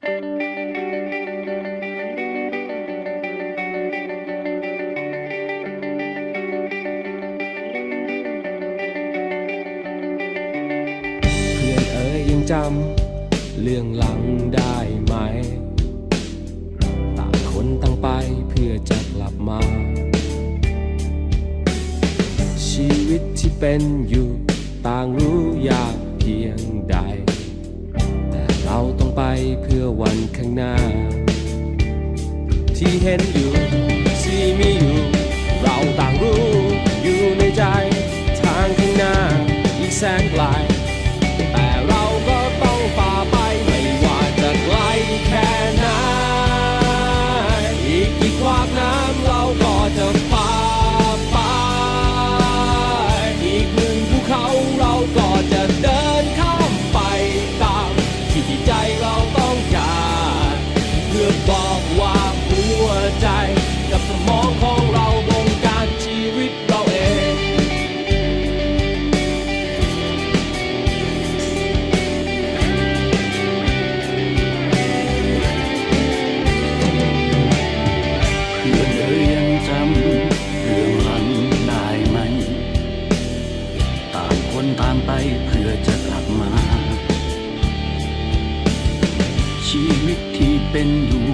เพื่อนเออยังจำเรื่องหลังได้ไหม ต่างคนต่างไปเพื่อจะกลับมา ชีวิตที่เป็นอยู่ต่างรู้อยากเพียงใด เราต้องไปเพื่อวันข้างหน้า ที่เห็นอยู่ที่มีอยู่ เราต่างรู้ ไปเพื่อจะกลับมา ชีวิตที่เป็นอยู่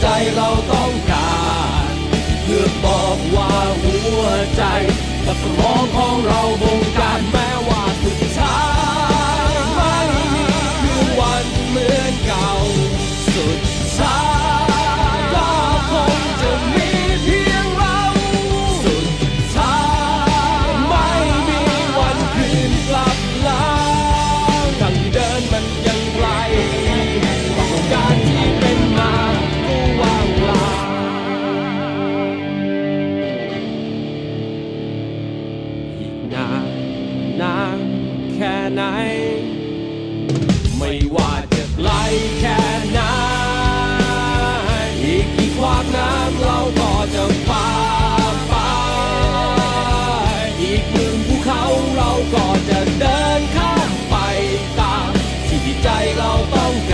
ใจเราต้องการ เพื่อบอกว่าหัวใจกับสมองของเราบงการแม้ ไม่ว่าจะไกลแค่ไหนอีกกี่ความน้ำเราก็จะฝ่าไปอีกหนึ่งภูเขาเราก็จะเดินข้ามไปตามที่ใจเราต้องการ